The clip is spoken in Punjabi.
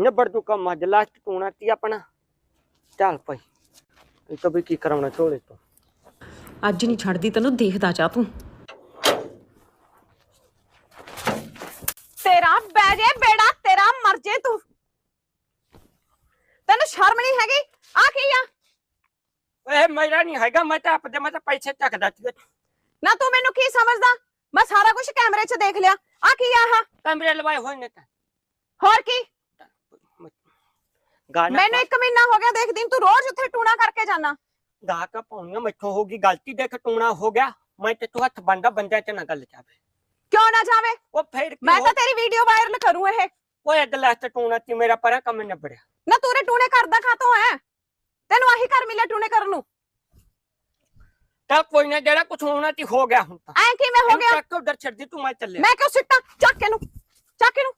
ਨਿਬੜ ਤੂੰ ਕੰਮ ਅੱਜ ਲਾਸਟ ਟੂਣਾ ਤੀ ਆਪਣਾ। ਚੱਲ ਭਾਈ ਇਹ ਤਾਂ ਵੀ ਕੀ ਕਰਾਉਣਾ ਝੋਲੇ ਤੋਂ। ਅੱਜ ਨਹੀਂ ਛੱਡਦੀ ਤੈਨੂੰ ਦੇਖਦਾ ਜਾ ਤੂੰ। ਤੇਰਾ ਬਹਿ ਜੇ ਬੇੜਾ ਤੇਰਾ ਮਰ ਜੇ ਤੂੰ। ਤੈਨੂੰ ਸ਼ਰਮ ਨਹੀਂ ਹੈਗੀ? ਆ ਕੀ ਆ? ਓਏ ਮੇਰਾ ਨਹੀਂ ਹੈਗਾ ਮੈਂ ਤਾਂ ਆਪਦੇ ਮੈਂ ਤਾਂ ਪੈਸੇ ਚੱਕਦਾ ਸੀ। ਨਾ ਤੂੰ ਮੈਨੂੰ ਕੀ ਸਮਝਦਾ? ਮੈਂ ਸਾਰਾ ਕੁਝ ਕੈਮਰੇ 'ਚ ਦੇਖ ਲਿਆ। ਆ ਕੀ ਆ ਆਹ? ਕਮਰੇ ਲਵਾਏ ਹੋਏ ਨੇ ਤਾਂ। ਹੋਰ ਕੀ? ਗਾਣਾ ਮੈਨੂੰ ਇੱਕ ਮਹੀਨਾ ਹੋ ਗਿਆ ਦੇਖਦੀ ਨੂੰ, ਤੂੰ ਰੋਜ਼ ਉੱਥੇ ਟੂਣਾ ਕਰਕੇ ਜਾਣਾ ਗਾ ਕਾ ਪਾਉਣੀਆਂ ਮੈਥੋਂ ਹੋ ਗਈ ਗਲਤੀ ਦੇਖ ਟੂਣਾ ਹੋ ਗਿਆ ਮੈਂ ਤੇ ਤੂੰ ਹੱਥ ਬੰਦਾ ਬੰਦਿਆਂ ਤੇ ਨਾ ਗੱਲ ਜਾਵੇ। ਕਿਉਂ ਨਾ ਜਾਵੇ? ਉਹ ਫੇਰ ਮੈਂ ਤਾਂ ਤੇਰੀ ਵੀਡੀਓ ਵਾਇਰਲ ਕਰੂੰ ਇਹ। ਓਏ ਅੱਜ ਲਾਸਟ ਟੂਣਾ ਤੀ ਮੇਰਾ ਪਰਾਂ ਕੰਮ ਨਿਬੜਿਆ। ਨਾ ਤੂੰ ਰੇ ਟੂਣੇ ਕਰਦਾ ਖਾਤੋਂ ਹੈ? ਤੈਨੂੰ ਆਹੀ ਕਰ ਮਿਲਿਆ ਟੂਣੇ ਕਰਨ ਨੂੰ। ਤਾਂ ਕੋਈ ਨਾ ਜਿਹੜਾ ਕੁਛ ਹੋਣਾ ਤੀ ਹੋ ਗਿਆ ਹੁਣ ਤਾਂ। ਐ ਕਿਵੇਂ ਹੋ ਗਿਆ? ਚੱਕ ਉਧਰ ਛੱਡ ਦੀ ਤੂੰ ਮੈਂ ਚੱਲਿਆ। ਮੈਂ ਕਿਉਂ ਸਿੱਟਾਂ? ਚੱਕ ਇਹਨੂੰ ਚੱਕ ਇਹਨੂੰ।